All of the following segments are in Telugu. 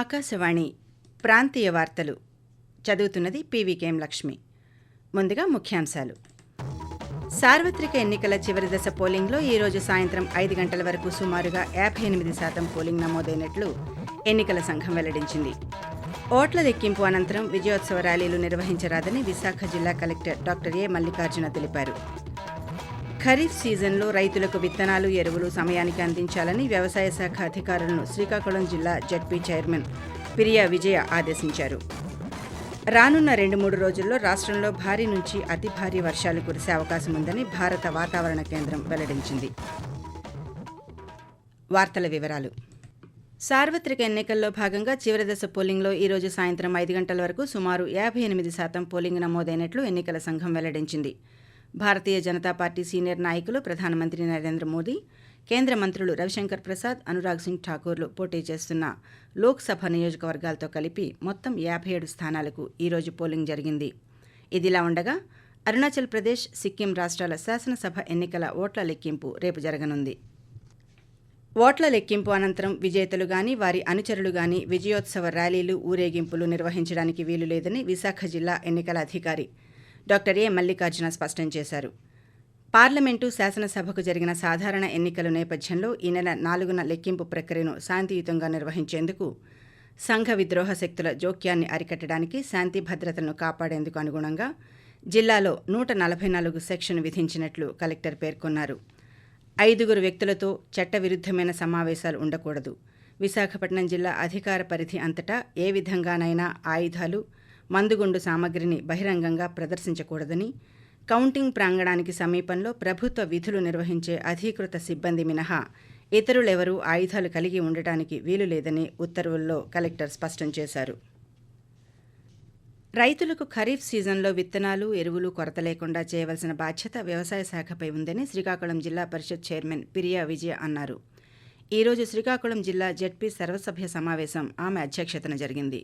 ఆకాశవాణి ప్రాంతీయ వార్తలు. చదువుతున్నది పీవీకేఎం లక్ష్మి. ముందుగా ముఖ్యాంశాలు. సార్వత్రిక ఎన్నికల చివరి దశ పోలింగ్లో ఈరోజు సాయంత్రం ఐదు గంటల వరకు సుమారుగా యాభై ఎనిమిది శాతం పోలింగ్ నమోదైనట్లు ఎన్నికల సంఘం వెల్లడించింది. ఓట్ల లెక్కింపు అనంతరం విజయోత్సవ ర్యాలీలు నిర్వహించరాదని విశాఖ జిల్లా కలెక్టర్ డాక్టర్ ఏ మల్లికార్జున తెలిపారు. ఖరీఫ్ సీజన్లో రైతులకు విత్తనాలు ఎరువులు సమయానికి అందించాలని వ్యవసాయ శాఖ అధికారులను శ్రీకాకుళం జిల్లా జడ్పీ చైర్మన్ పిరియా విజయ ఆదేశించారు. రానున్న రెండు మూడు రోజుల్లో రాష్ట్రంలో భారీ నుంచి అతి భారీ వర్షాలు కురిసే అవకాశం ఉందని భారత వాతావరణ కేంద్రం వెల్లడించింది. వార్తల వివరాలు. సార్వత్రిక ఎన్నికల్లో భాగంగా చివరి దశ పోలింగ్లో ఈరోజు సాయంత్రం ఐదు గంటల వరకు సుమారు యాభై ఎనిమిది శాతం పోలింగ్ నమోదైనట్లు ఎన్నికల సంఘం వెల్లడించింది. భారతీయ జనతా పార్టీ సీనియర్ నాయకులు ప్రధానమంత్రి నరేంద్ర మోదీ కేంద్ర మంత్రులు రవిశంకర్ ప్రసాద్ అనురాగ్ సింగ్ ఠాకూర్లు పోటీ చేస్తున్న లోక్సభ నియోజకవర్గాలతో కలిపి మొత్తం యాభై ఏడు స్థానాలకు ఈరోజు పోలింగ్ జరిగింది. ఇదిలా ఉండగా అరుణాచల్ ప్రదేశ్ సిక్కిం రాష్ట్రాల శాసనసభ ఎన్నికల ఓట్ల లెక్కింపు రేపు జరగనుంది. ఓట్ల లెక్కింపు అనంతరం విజేతలు గాని వారి అనుచరులు గాని విజయోత్సవ ర్యాలీలు ఊరేగింపులు నిర్వహించడానికి వీలు లేదని విశాఖ జిల్లా ఎన్నికల అధికారి డాక్టర్ ఏ. మల్లికార్జున స్పష్టం చేశారు. పార్లమెంటు శాసనసభకు జరిగిన సాధారణ ఎన్నికల నేపథ్యంలో ఈ నెల నాలుగున లెక్కింపు ప్రక్రియను శాంతియుతంగా నిర్వహించేందుకు సంఘ విద్రోహ శక్తుల జోక్యాన్ని అరికట్టడానికి శాంతి భద్రతలను కాపాడేందుకు అనుగుణంగా జిల్లాలో నూట నలభై నాలుగు సెక్షన్ విధించినట్లు కలెక్టర్ పేర్కొన్నారు. ఐదుగురు వ్యక్తులతో చట్టవిరుద్ధమైన సమావేశాలు ఉండకూడదు. విశాఖపట్నం జిల్లా అధికార పరిధి అంతటా ఏ విధంగానైనా ఆయుధాలు మందుగుండు సామగ్రిని బహిరంగంగా ప్రదర్శించకూడదని కౌంటింగ్ ప్రాంగణానికి సమీపంలో ప్రభుత్వ విధులు నిర్వహించే అధీకృత సిబ్బంది మినహా ఇతరులెవరూ ఆయుధాలు కలిగి ఉండటానికి వీలు లేదని ఉత్తర్వుల్లో కలెక్టర్ స్పష్టం చేశారు. రైతులకు ఖరీఫ్ సీజన్లో విత్తనాలు ఎరువులు కొరత లేకుండా చేయవలసిన బాధ్యత వ్యవసాయ శాఖపై ఉందని శ్రీకాకుళం జిల్లా పరిషత్ చైర్మన్ పిరియా విజయ అన్నారు. ఈరోజు శ్రీకాకుళం జిల్లా జడ్పీ సర్వసభ్య సమావేశం ఆమె అధ్యక్షతన జరిగింది.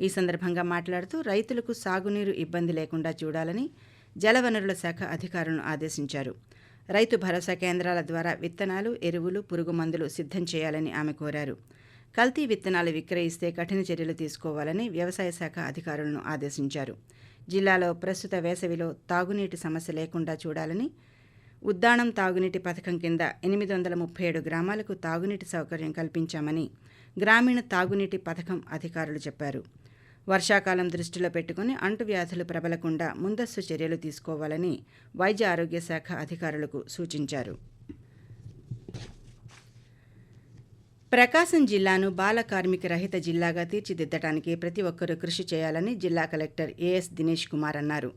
ఈ సందర్భంగా మాట్లాడుతూ రైతులకు సాగునీరు ఇబ్బంది లేకుండా చూడాలని జలవనరుల శాఖ అధికారులను ఆదేశించారు. రైతు భరోసా కేంద్రాల ద్వారా విత్తనాలు ఎరువులు పురుగు మందులు సిద్ధం చేయాలని ఆమె కోరారు. కల్తీ విత్తనాలు విక్రయిస్తే కఠిన చర్యలు తీసుకోవాలని వ్యవసాయ శాఖ అధికారులను ఆదేశించారు. జిల్లాలో ప్రస్తుత వేసవిలో తాగునీటి సమస్య లేకుండా చూడాలని ఉద్దానం తాగునీటి పథకం కింద ఎనిమిది వందల ముప్పై ఏడు గ్రామాలకు తాగునీటి సౌకర్యం కల్పించామని గ్రామీణ తాగునీటి పథకం అధికారులు చెప్పారు. వర్షాకాలం దృష్టిలో పెట్టుకుని అంటువ్యాధులు ప్రబలకుండా ముందస్తు చర్యలు తీసుకోవాలని వైద్య ఆరోగ్య శాఖ అధికారులకు సూచించారు. ప్రకాశం జిల్లాను బాల కార్మిక రహిత జిల్లాగా తీర్చిదిద్దడానికి ప్రతి ఒక్కరూ కృషి చేయాలని జిల్లా కలెక్టర్ ఏఎస్ దినేష్ కుమార్ అన్నారు.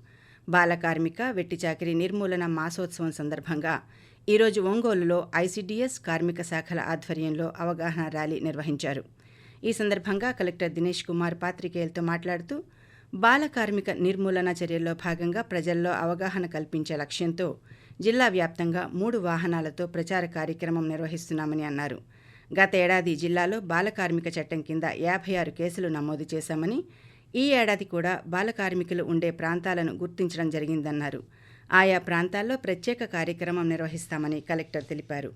బాల కార్మిక వెట్టి చాకిరి నిర్మూలన మాసోత్సవం సందర్భంగా ఈరోజు ఒంగోలులో ఐసీడీఎస్ కార్మిక శాఖల ఆధ్వర్యంలో అవగాహన ర్యాలీ నిర్వహించారు. ఈ సందర్భంగా కలెక్టర్ దినేష్ కుమార్ పాత్రికేయులతో మాట్లాడుతూ బాల కార్మిక నిర్మూలన చర్యల్లో భాగంగా ప్రజల్లో అవగాహన కల్పించే లక్ష్యంతో జిల్లా వ్యాప్తంగా మూడు వాహనాలతో ప్రచార కార్యక్రమం నిర్వహిస్తున్నామని అన్నారు. గత ఏడాది జిల్లాలో బాల కార్మిక చట్టం కింద యాభై ఆరు కేసులు నమోదు చేశామని ఈ ఏడాది కూడా బాల కార్మికులు ఉండే ప్రాంతాలను గుర్తించడం జరిగిందన్నారు. ఆయా ప్రాంతాల్లో ప్రత్యేక కార్యక్రమం నిర్వహిస్తామని కలెక్టర్ తెలిపారు.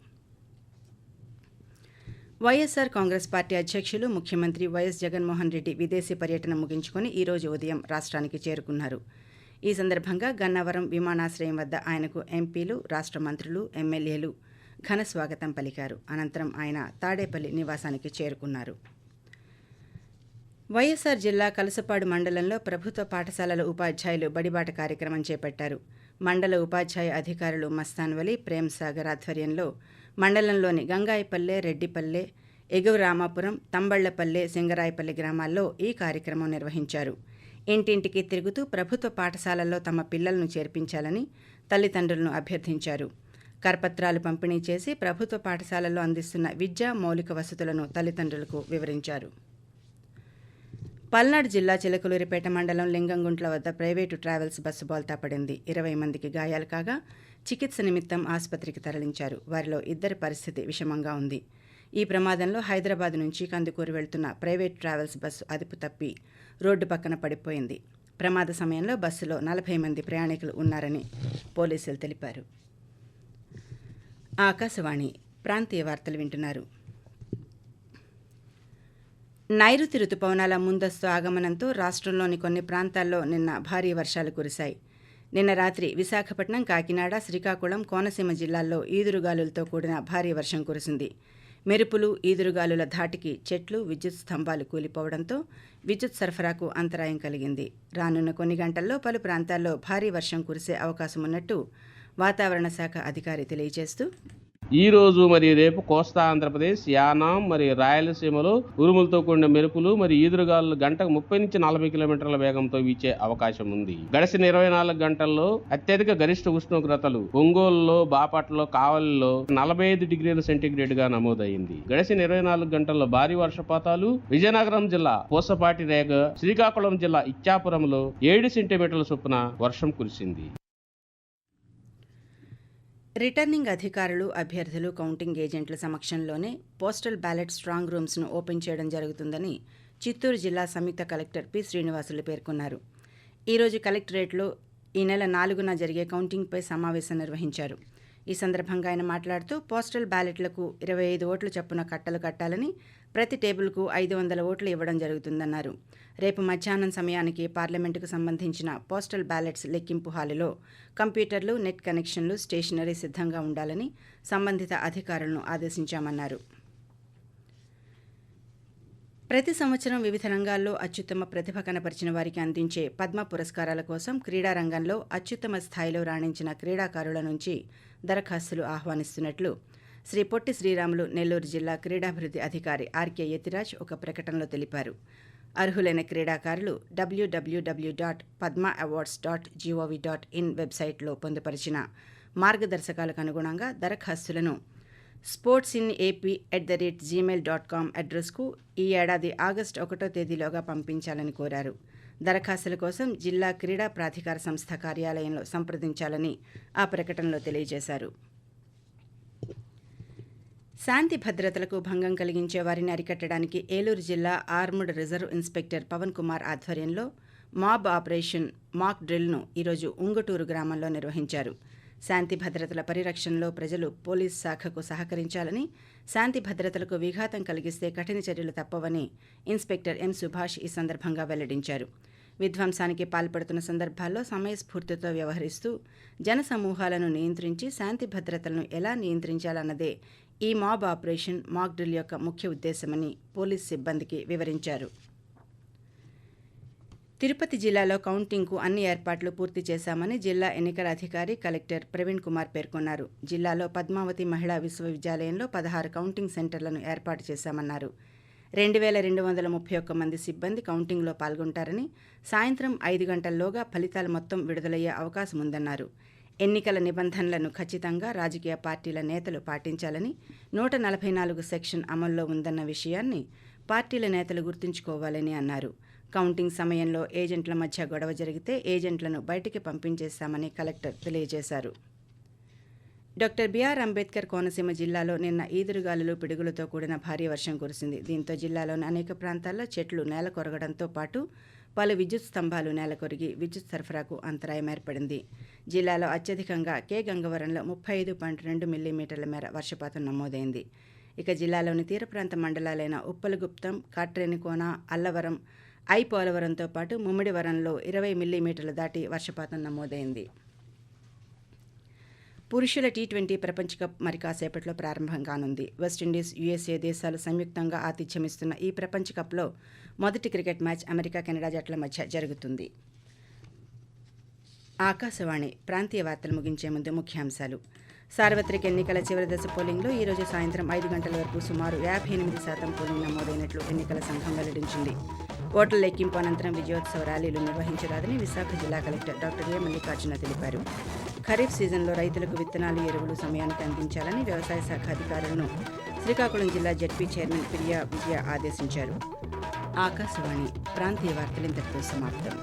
వైఎస్సార్ కాంగ్రెస్ పార్టీ అధ్యక్షులు ముఖ్యమంత్రి వైఎస్ జగన్మోహన్ రెడ్డి విదేశీ పర్యటన ముగించుకొని ఈరోజు ఉదయం రాష్ట్రానికి చేరుకున్నారు. ఈ సందర్భంగా గన్నవరం విమానాశ్రయం వద్ద ఆయనకు ఎంపీలు రాష్ట్ర మంత్రులు ఎమ్మెల్యేలు ఘన స్వాగతం పలికారు. అనంతరం ఆయన తాడేపల్లి నివాసానికి చేరుకున్నారు. వైఎస్సార్ జిల్లా కలసపాడు మండలంలో ప్రభుత్వ పాఠశాలల ఉపాధ్యాయులు బడిబాట కార్యక్రమం చేపట్టారు. మండల ఉపాధ్యాయ అధికారులు మస్తాన్వలి ప్రేమ్ సాగర్ ఆధ్వర్యంలో మండలంలోని గంగాయిపల్లె రెడ్డిపల్లె ఎగువ రామాపురం తంబళ్ళపల్లె సింగరాయపల్లి గ్రామాల్లో ఈ కార్యక్రమం నిర్వహించారు. ఇంటింటికి తిరుగుతూ ప్రభుత్వ పాఠశాలల్లో తమ పిల్లలను చేర్పించాలని తల్లిదండ్రులను అభ్యర్థించారు. కరపత్రాలు పంపిణీ చేసి ప్రభుత్వ పాఠశాలల్లో అందిస్తున్న విద్యా మౌలిక వసతులను తల్లిదండ్రులకు వివరించారు. పల్నాడు జిల్లా చిలకలూరిపేట మండలం లింగంగుంట్ల వద్ద ప్రైవేటు ట్రావెల్స్ బస్సు బోల్తా పడింది. ఇరవై మందికి గాయాలు కాగా చికిత్స నిమిత్తం ఆసుపత్రికి తరలించారు. వారిలో ఇద్దరి పరిస్థితి విషమంగా ఉంది. ఈ ప్రమాదంలో హైదరాబాద్ నుంచి కందుకూరు వెళ్తున్న ప్రైవేట్ ట్రావెల్స్ బస్సు అదుపు తప్పి రోడ్డు పక్కన పడిపోయింది. ప్రమాద సమయంలో బస్సులో నలభై మంది ప్రయాణికులు ఉన్నారని పోలీసులు తెలిపారు. ఆకాశవాణి ప్రాంతీయ వార్తలు వింటున్నారు. నైరుతి రుతుపవనాల ముందస్తు ఆగమనంతో రాష్ట్రంలోని కొన్ని ప్రాంతాల్లో నిన్న భారీ వర్షాలు కురిశాయి. నిన్న రాత్రి విశాఖపట్నం కాకినాడ శ్రీకాకుళం కోనసీమ జిల్లాల్లో ఈదురుగాలులతో కూడిన భారీ వర్షం కురిసింది. మెరుపులు ఈదురుగాలుల ధాటికి చెట్లు విద్యుత్ స్తంభాలు కూలిపోవడంతో విద్యుత్ సరఫరాకు అంతరాయం కలిగింది. రానున్న కొన్ని గంటల్లో పలు ప్రాంతాల్లో భారీ వర్షం కురిసే అవకాశం ఉన్నట్టు వాతావరణ శాఖ అధికారి తెలియజేస్తూ ఈరోజు మరియు రేపు కోస్తా ఆంధ్రప్రదేశ్ యానాం మరియు రాయలసీమలో ఉరుములతో కూడిన మెరుపులు మరియు ఈదురుగాలు గంటకు ముప్పై నుంచి నలభై కిలోమీటర్ల వేగంతో వీచే అవకాశం ఉంది. గడిచిన ఇరవై నాలుగు గంటల్లో అత్యధిక గరిష్ట ఉష్ణోగ్రతలు ఒంగోలులో బాపట్లలో కావలిలో నలభై ఐదు డిగ్రీల సెంటీగ్రేడ్గా నమోదైంది. గడిచిన ఇరవై నాలుగు గంటల్లో భారీ వర్షపాతాలు విజయనగరం జిల్లా పూసపాటి రేగ శ్రీకాకుళం జిల్లా ఇచ్చాపురంలో ఏడు సెంటీమీటర్ల చొప్పున వర్షం కురిసింది. రిటర్నింగ్ అధికారులు అభ్యర్థులు కౌంటింగ్ ఏజెంట్ల సమక్షంలోనే పోస్టల్ బ్యాలెట్ స్ట్రాంగ్ రూమ్స్ను ఓపెన్ చేయడం జరుగుతుందని చిత్తూరు జిల్లా సంయుక్త కలెక్టర్ పి. శ్రీనివాసులు పేర్కొన్నారు. ఈరోజు కలెక్టరేట్లో ఈ నెల నాలుగున జరిగే కౌంటింగ్పై సమావేశం నిర్వహించారు. ఈ సందర్భంగా ఆయన మాట్లాడుతూ పోస్టల్ బ్యాలెట్లకు ఇరవై ఐదు ఓట్లు చొప్పున కట్టలు కట్టాలని ప్రతి టేబుల్కు ఐదు వందల ఓట్లు ఇవ్వడం జరుగుతుందన్నారు. రేపు మధ్యాహ్నం సమయానికి పార్లమెంటుకు సంబంధించిన పోస్టల్ బ్యాలెట్స్ లెక్కింపు హాలులో కంప్యూటర్లు నెట్ కనెక్షన్లు స్టేషనరీ సిద్ధంగా ఉండాలని సంబంధిత అధికారులను ఆదేశించామన్నారు. ప్రతి సంవత్సరం వివిధ రంగాల్లో అత్యుత్తమ ప్రతిభ కనపరిచిన వారికి అందించే పద్మ పురస్కారాల కోసం క్రీడా రంగంలో అత్యుత్తమ స్థాయిలో రాణించిన క్రీడాకారుల నుంచి దరఖాస్తులు ఆహ్వానిస్తున్నట్లు శ్రీ పొట్టి శ్రీరాములు నెల్లూరు జిల్లా క్రీడాభివృద్ధి అధికారి ఆర్కే యతిరాజ్ ఒక ప్రకటనలో తెలిపారు. అర్హులైన క్రీడాకారులు WWW dot Padma awards dot gov dot in వెబ్సైట్లో పొందుపరిచిన మార్గదర్శకాలకు అనుగుణంగా దరఖాస్తులను sports in AP at the rate Gmail dot com అడ్రస్కు ఈ ఏడాది ఆగస్టు ఒకటో తేదీలోగా పంపించాలని కోరారు. దరఖాస్తుల కోసం జిల్లా క్రీడా ప్రాధికార సంస్థ కార్యాలయంలో సంప్రదించాలని ఆ ప్రకటనలో తెలియజేశారు. శాంతి భద్రతలకు భంగం కలిగించే వారిని అరికట్టడానికి ఏలూరు జిల్లా armed reserve inspector Pavan Kumar ఆధ్వర్యంలో మాబ్ ఆపరేషన్ మాక్ డ్రిల్ను ఈరోజు ఉంగుటూరు గ్రామంలో నిర్వహించారు. శాంతి భద్రతల పరిరక్షణలో ప్రజలు పోలీస్ శాఖకు సహకరించాలని శాంతి భద్రతలకు విఘాతం కలిగిస్తే కఠిన చర్యలు తప్పవని ఇన్స్పెక్టర్ ఎం సుభాష్ ఈ సందర్భంగా వెల్లడించారు. విధ్వంసానికి పాల్పడుతున్న సందర్భాల్లో సమయస్ఫూర్తితో వ్యవహరిస్తూ జనసమూహాలను నియంత్రించి శాంతి భద్రతలను ఎలా నియంత్రించాలన్నదే ఈ మాబ్ ఆపరేషన్ మాక్ డ్రిల్ యొక్క ముఖ్య ఉద్దేశమని పోలీస్ సిబ్బందికి వివరించారు. తిరుపతి జిల్లాలో కౌంటింగ్కు అన్ని ఏర్పాట్లు పూర్తి చేశామని జిల్లా ఎన్నికల అధికారి కలెక్టర్ ప్రవీణ్ కుమార్ పేర్కొన్నారు. జిల్లాలో పద్మావతి మహిళా విశ్వవిద్యాలయంలో పదహారు కౌంటింగ్ సెంటర్లను ఏర్పాటు చేశామన్నారు. రెండు వేల రెండు వందల ముప్పై ఒక్క మంది సిబ్బంది కౌంటింగ్లో పాల్గొంటారని సాయంత్రం ఐదు గంటల్లోగా ఫలితాలు మొత్తం విడుదలయ్యే అవకాశం ఉందన్నారు. ఎన్నికల నిబంధనలను ఖచ్చితంగా రాజకీయ పార్టీల నేతలు పాటించాలని నూట నలభై నాలుగు సెక్షన్ అమల్లో ఉందన్న విషయాన్ని పార్టీల నేతలు గుర్తుంచుకోవాలని అన్నారు. కౌంటింగ్ సమయంలో ఏజెంట్ల మధ్య గొడవ జరిగితే ఏజెంట్లను బయటికి పంపించేశామని కలెక్టర్ తెలియజేశారు. డాక్టర్ బీఆర్ అంబేద్కర్ కోనసీమ జిల్లాలో నిన్న ఈదురుగాలులు పిడుగులతో కూడిన భారీ వర్షం కురిసింది. దీంతో జిల్లాలోని అనేక ప్రాంతాల్లో చెట్లు నేల కొరగడంతో పాటు పలు విద్యుత్ స్తంభాలు నేల కొరిగి విద్యుత్ సరఫరాకు అంతరాయం ఏర్పడింది. జిల్లాలో అత్యధికంగా కే గంగవరంలో ముప్పై ఐదు పాయింట్ రెండు మిల్లీమీటర్ల మేర వర్షపాతం నమోదైంది. ఇక జిల్లాలోని తీర ప్రాంత మండలాలైన ఉప్పలగుప్తం కాట్రేనికోన అల్లవరం ఐ పోలవరంతో పాటు ముమ్మిడివరంలో ఇరవై మిల్లీమీటర్లు దాటి వర్షపాతం నమోదైంది. పురుషుల టీ ట్వంటీ ప్రపంచ కప్ మరి కాసేపట్లో ప్రారంభం కానుంది వెస్టిండీస్ యుఎస్ఏ దేశాలు సంయుక్తంగా ఆతిథ్యమిస్తున్న ఈ ప్రపంచ కప్లో మొదటి క్రికెట్ మ్యాచ్ అమెరికా కెనడా జట్ల మధ్య జరుగుతుంది. ఆకాశవాణి ప్రాంతీయ వార్తలు ముగించే ముందు ముఖ్యాంశాలు. సార్వత్రిక ఎన్నికల చివరి దశ పోలింగ్లో ఈరోజు సాయంత్రం ఐదు గంటల వరకు సుమారు యాభై ఎనిమిది శాతం పోలింగ్ నమోదైనట్లు ఎన్నికల సంఘం వెల్లడించింది. ఓట్ల లెక్కింపు అనంతరం విజయోత్సవ ర్యాలీలు నిర్వహించరాదని విశాఖ జిల్లా కలెక్టర్ డాక్టర్ ఏ మల్లికార్జున తెలిపారు. ఖరీఫ్ సీజన్లో రైతులకు విత్తనాలు ఎరువులు సమయానికి అందించాలని వ్యవసాయ శాఖ అధికారులను శ్రీకాకుళం జిల్లా జడ్పీ చైర్మన్ ప్రియా విజయ ఆదేశించారు. ఆకాశవాణి ప్రాంతీయ వార్తలు ఇంతటితో సమాప్తం.